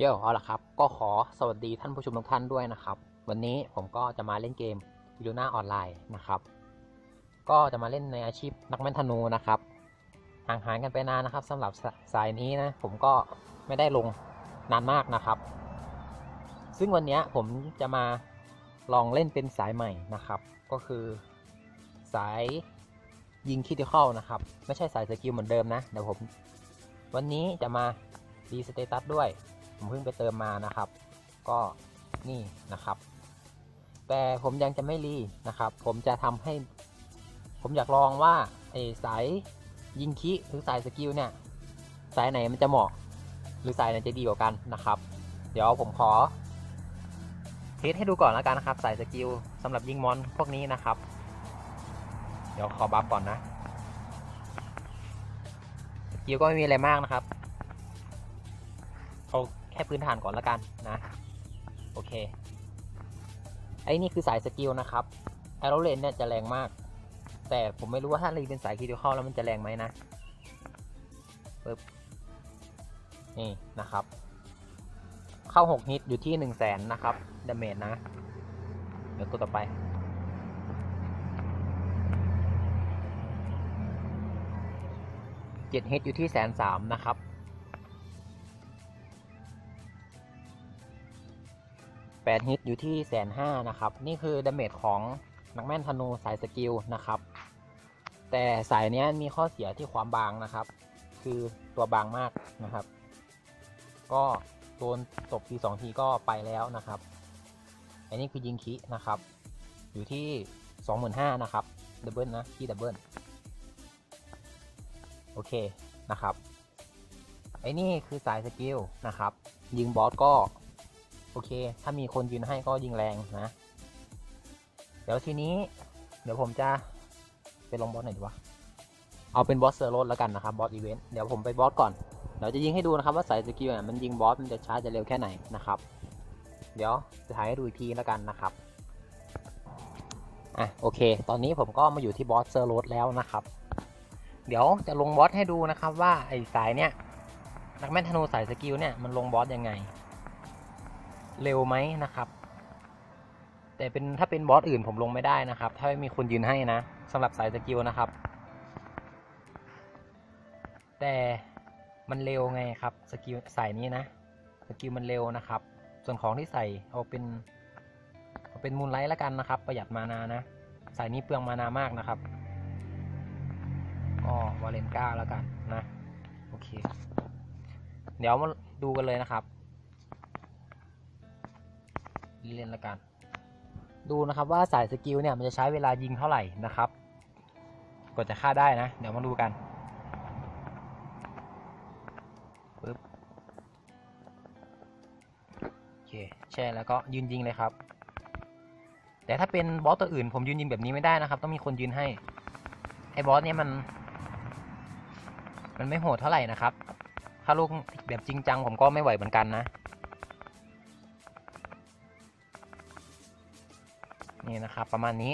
เดี๋ยวเอาละครับ ก็ขอสวัสดีท่านผู้ชมทุกท่านด้วยนะครับ วันนี้ผมก็จะมาเล่นเกมยูโ n นาออนไลน์นะครับ ก็จะมาเล่นในอาชีพนักแม่นธนูนะครับห่างหายกันไปนานนะครับสำหรับสายนี้นะ ผมก็ไม่ได้ลงนานมากนะครับ ซึ่งวันนี้ผมจะมาลองเล่นเป็นสายใหม่นะครับ ก็คือสายยิงคิด i คอลนะครับ ไม่ใช่สายสกิลเหมือนเดิมนะเดี๋ยวผม วันนี้จะมารีสเตตัสด้วย ผมเพิ่งไปเติมมานะครับ ก็นี่นะครับ แต่ผมยังจะไม่รีนะครับ ผมจะทำให้ ผมอยากลองว่าไอ้สายยิงคิหรือสายสกิลเนี่ยสายไหนมันจะเหมาะ หรือสายไหนจะดีกว่ากันนะครับ เดี๋ยวผมขอเทสให้ดูก่อนแล้วกันนะครับ สายสกิลสำหรับยิงมอนพวกนี้นะครับ เดี๋ยวขอบัฟก่อนนะสกิลก็ไม่มีอะไรมากนะครับ แค่พื้นฐานก่อนล้วกันนะ โอเค ไอ้นี่คือสายสกิลนะครับแอโรเลนเนี่ยจะแรงมาก แต่ผมไม่รู้ว่าถ้ารีเป็นสายคิดิคอลแล้วมันจะแรงไหมนะปึ๊บนี่นะครับ เข้า 6 ฮิตอยู่ที่ 1 0 0 0 0แสนนะครับดาเมจนะ เดี๋ยวตัวต่อไปเจ็ดฮิตอยู่ที่แสนสามนะครับ แปดฮิตอยู่ที่แสนห้านะครับ นี่คือดาเมจของนักแม่นธนูสายสกิลนะครับ แต่สายนี้มีข้อเสียที่ความบางนะครับ คือตัวบางมากนะครับ ก็โดนตบทีสองทีก็ไปแล้วนะครับ อันนี้คือยิงคินะครับ อยู่ที่สองหมื่นห้านะครับดับเบิลนะที่ดับเบิลโอเคนะครับไอ้นี่คือสายสกิลนะครับ ยิงบอสก็ โอเค ถ้ามีคนยืนให้ก็ยิงแรงนะ เดี๋ยวทีนี้ เดี๋ยวผมจะไปลงบอสไหนดีวะ เอาเป็นบอสเซอร์โรสแล้วกันนะครับ บอสอีเวนต์ เดี๋ยวผมไปบอสก่อน เดี๋ยวจะยิงให้ดูนะครับว่าสายสกิลเนี่ยมันยิงบอสมันจะช้าจะเร็วแค่ไหนนะครับ เดี๋ยวจะถ่ายให้ดูอีกทีแล้วกันนะครับ อะโอเค ตอนนี้ผมก็มาอยู่ที่บอสเซอร์โรสแล้วนะครับ เดี๋ยวจะลงบอสให้ดูนะครับว่าไอ้สายเนี่ยนักแม่นธนูสายสกิลเนี่ยมันลงบอสยังไง เร็วไหมนะครับ แต่เป็นถ้าเป็นบอสอื่นผมลงไม่ได้นะครับ ถ้าไม่มีคนยืนให้นะสำหรับสายสกิลนะครับ แต่มันเร็วไงครับสกิลสายนี้นะสกิลมันเร็วนะครับ ส่วนของที่ใส่เอาเป็นเอาเป็นมูลไลท์แล้วกันนะครับ ประหยัดมานานะสายนี้เปลืองมานามากนะครับก็วาเลนก้าแล้วกันนะโอเค เดี๋ยวมาดูกันเลยนะครับ เลนล้วกัน ดูนะครับว่าสายสกิลเนี่ยมันจะใช้เวลายิงเท่าไหร่นะครับกว่าจะฆ่าได้นะ เดี๋ยวมาดูกันปึ๊บโอเคแช่แล้วก็ยืนยิงเลยครับ แต่ถ้าเป็นบอสตัวอื่น ผมยืนยิงแบบนี้ไม่ได้นะครับ ต้องมีคนยืนให้ไอ้บอสเนี่ยมัน มันไม่โหดเท่าไหร่นะครับ ถ้าลูกแบบจริงจังผมก็ไม่ไหวเหมือนกันนะ นี่นะครับ ประมาณนี้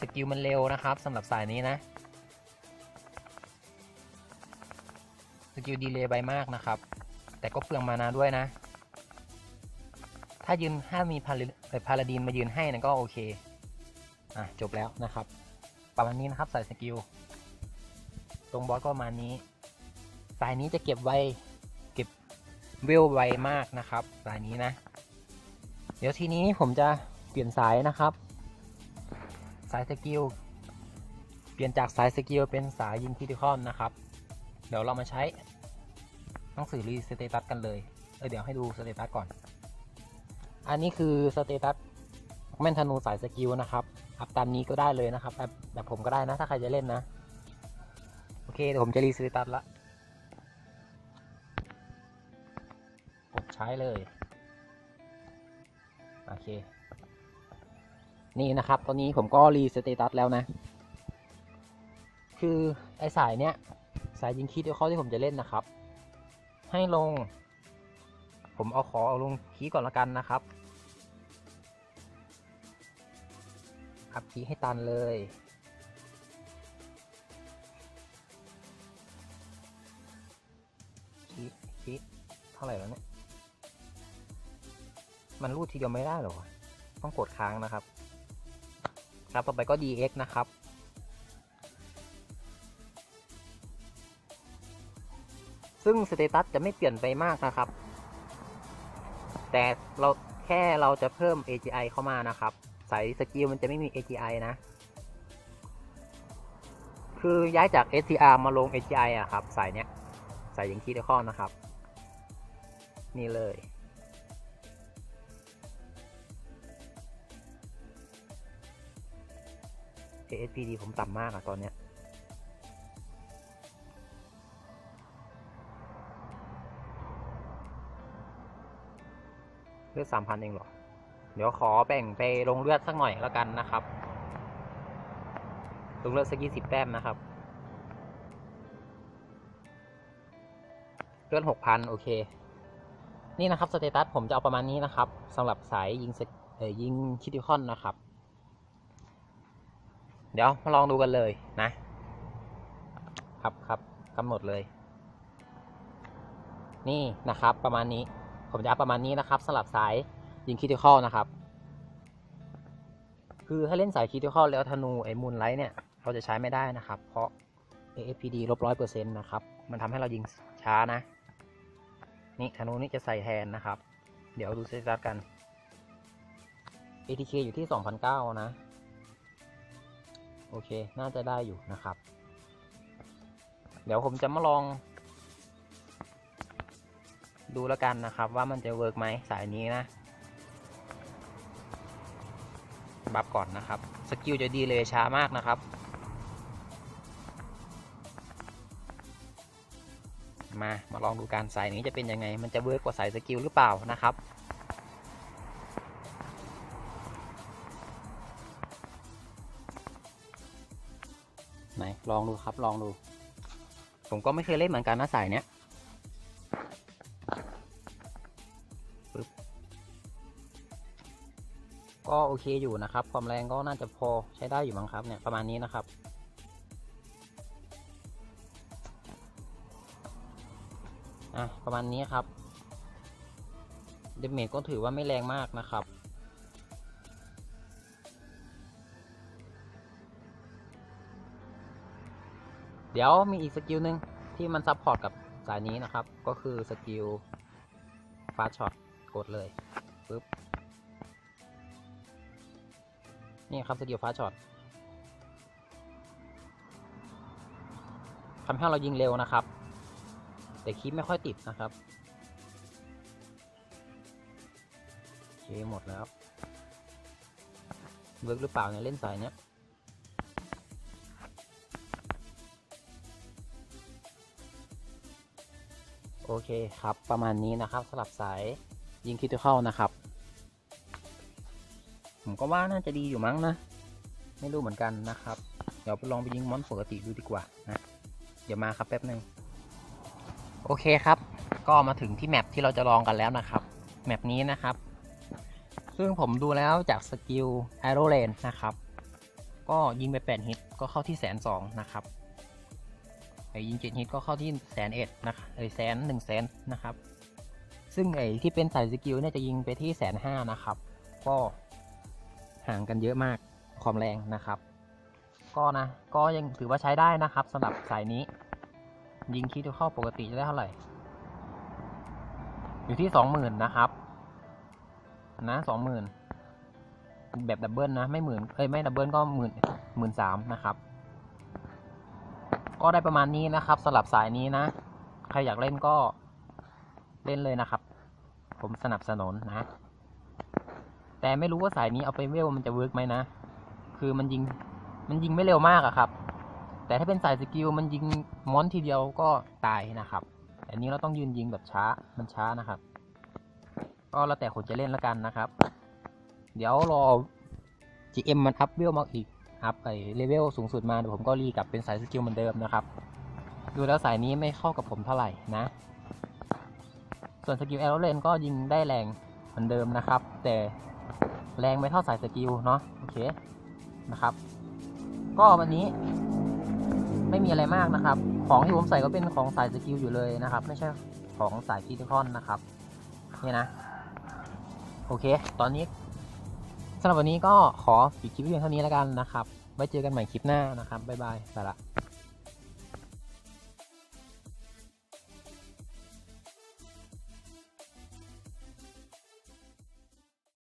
สกิลมันเร็วนะครับสำหรับสายนี้นะ สกิลดีเลย์ไปมากนะครับ แต่ก็เปลืองมานาด้วยนะ ถ้ายืนถ้ามีพาราพาราดีนมายืนให้นะก็โอเค อะ จบแล้วนะครับ ประมาณนี้นะครับสายสกิล ตรงบอสก็ประมาณนี้ สายนี้จะเก็บไวเก็บเวลไวมากนะครับ สายนี้นะเดี๋ยวทีนี้ผมจะ เปลี่ยนสายนะครับ สายสกิล เปลี่ยนจากสายสกิลเป็นสายยิงคิติคอนนะครับ เดี๋ยวเรามาใช้หนังสือรีสเตตัสกันเลย เออเดี๋ยวให้ดูสเตตัสก่อน อันนี้คือสเตตัสแม่นธนูสายสกิลนะครับ อัพตามนี้ก็ได้เลยนะครับแบบแบบผมก็ได้นะ ถ้าใครจะเล่นนะ โอเคเดี๋ยวผมจะรีสเตตัสละกดใช้เลย โอเค นี่นะครับ ตอนนี้ผมก็รีสเตตัสแล้วนะ คือไอสายเนี้ย สายยิงคีย์ที่ข้อที่ผมจะเล่นนะครับ ให้ลง ผมเอาขอเอาลงคีก่อนละกันนะครับอัพคีให้ตันเลยคีคีย์ทท่าไหร่แล้วเนี่ย มันรูดทีเดียวไม่ได้เหรอ ต้องกดค้างนะครับ ครับต่อไปก็ dx นะครับ ซึ่งสเตตัสจะไม่เปลี่ยนไปมากนะครับ แต่เราแค่เราจะเพิ่ม AGI เข้ามานะครับสายสกิลมันจะไม่มี AGI นะ คือย้ายจาก STR มาลง AGI อะครับสายเนี้ยสายยิงคีย์คอนะครับ นี่เลย ASPD ผมต่ำมากอะตอนเนี้ยเลือดสามพันเองเหรอ เดี๋ยวขอแบ่งไปลงเลือดสักหน่อยแล้วกันนะครับ ลงเลือดสักยี่สิบแต้มนะครับ เลือดหกพันโอเค นี่นะครับสเตตัสผมจะเอาประมาณนี้นะครับสำหรับสายยิงเอ่อยิงคิติคอนนะครับ เดี๋ยวมาลองดูกันเลยนะ ครับครับกำหนดเลย นี่นะครับประมาณนี้ผมจะเอาประมาณนี้นะครับสำหรับสายยิงคิติคอลนะครับ คือถ้าเล่นสายคิติคอลแล้วธนูไอ้มูนไลท์เนี่ยเราจะใช้ไม่ได้นะครับ เพราะ AFPD ลบร้อยเปอร์เซ็นต์นะครับ มันทำให้เรายิงช้านะ นี่ธนูนี่จะใส่แทนนะครับ เดี๋ยวดูสเตตัสกัน ATK อยู่ที่ 2,009 นะ โอเค น่าจะได้อยู่นะครับ เดี๋ยวผมจะมาลอง ดูแล้วกันนะครับ ว่ามันจะเวิร์กไหมสายนี้นะบัฟก่อนนะครับ สกิลจะดีเลยช้ามากนะครับ มา มาลองดูการสายนี้จะเป็นยังไง มันจะเวิร์กกว่าสายสกิลหรือเปล่านะครับ ไหนลองดูครับลองดู ผมก็ไม่เคยเล่นเหมือนกันนะสายเนี้ยปึ๊บก็โอเคอยู่นะครับ ความแรงก็น่าจะพอใช้ได้อยู่มั้งครับเนี่ยประมาณนี้นะครับอะประมาณนี้ครับเดเมจก็ถือว่าไม่แรงมากนะครับ เดี๋ยวมีอีกสกิลหนึ่งที่มันซับพอร์ตกับสายนี้นะครับ ก็คือสกิลฟาช็อตกดเลยปึ๊บนี่ครับสกิลฟาช็อตทำให้เรายิงเร็วนะครับ แต่คลิปไม่ค่อยติดนะครับโอเคหมดแล้วเวิร์กหรือเปล่าเนี่ยเล่นสายเนี้ย โอเคครับ ประมาณนี้นะครับสำหรับสายยิงคิดเข้านะครับ ผมก็ว่าน่าจะดีอยู่มั้งนะ ไม่รู้เหมือนกันนะครับ เดี๋ยวไปลองไปยิงมอนปกติดูดีกว่านะเดี๋ยวมาครับแป๊บหนึ่งโอเคครับ ก็มาถึงที่แมปที่เราจะลองกันแล้วนะครับแมปนี้นะครับ ซึ่งผมดูแล้วจากสกิล a อโรเลนนะครับ ก็ยิงไป8ฮิตก็เข้าที่แสนสองนะครับ ไอ้ยิงเจ็ดฮิตก็เข้าที่แสนเอ็ดนะครับเอ้แสนหนึ่งแสนนะครับ ซึ่งไอ้ที่เป็นสายสกิลเนี่ยจะยิงไปที่แสนห้านะครับ ก็ห่างกันเยอะมากความแรงนะครับ ก็นะ ก็ยังถือว่าใช้ได้นะครับสำหรับสายนี้ ยิงคิดเข้าปกติจะได้เท่าไหร่ อยู่ที่สองหมื่นนะครับ นะสองหมื่นแบบดับเบิลนะ ไม่หมื่นเอ้ยไม่ดับเบิลก็หมื่นหมื่นสามนะครับ ก็ได้ประมาณนี้นะครับสำหรับสายนี้นะ ใครอยากเล่นก็เล่นเลยนะครับ ผมสนับสนุนนะ แต่ไม่รู้ว่าสายนี้เอาไปเวลมันจะเวิร์กไหมนะ คือมันยิงมันยิงไม่เร็วมากอะครับ แต่ถ้าเป็นสายสกิลมันยิงมอนทีเดียวก็ตายนะครับอันนี้เราต้องยืนยิงแบบช้ามันช้านะครับ ก็แล้วแต่คนจะเล่นแล้วกันนะครับ เดี๋ยวรอ GM มันอัพเวลมาอีก อัพไอเลเวลสูงสุดมาเดี๋ยวผมก็รีกลับเป็นสายสกิลเหมือนเดิมนะครับ ดูแล้วสายนี้ไม่เข้ากับผมเท่าไหร่นะ ส่วนสกิลแอโรเลนก็ยิงได้แรงเหมือนเดิมนะครับ แต่แรงไม่เท่าสายสกิลเนาะโอเคนะครับ ก็วันนี้ไม่มีอะไรมากนะครับ ของที่ผมใส่ก็เป็นของสายสกิลอยู่เลยนะครับ ไม่ใช่ของสายคิทิคอนนะครับนี่นะ โอเค ตอนนี้ สำหรับวันนี้ก็ขอปิดคลิปเพียงเท่านี้แล้วกันนะครับ ไว้เจอกันใหม่คลิปหน้านะครับบ๊ายบายไปละ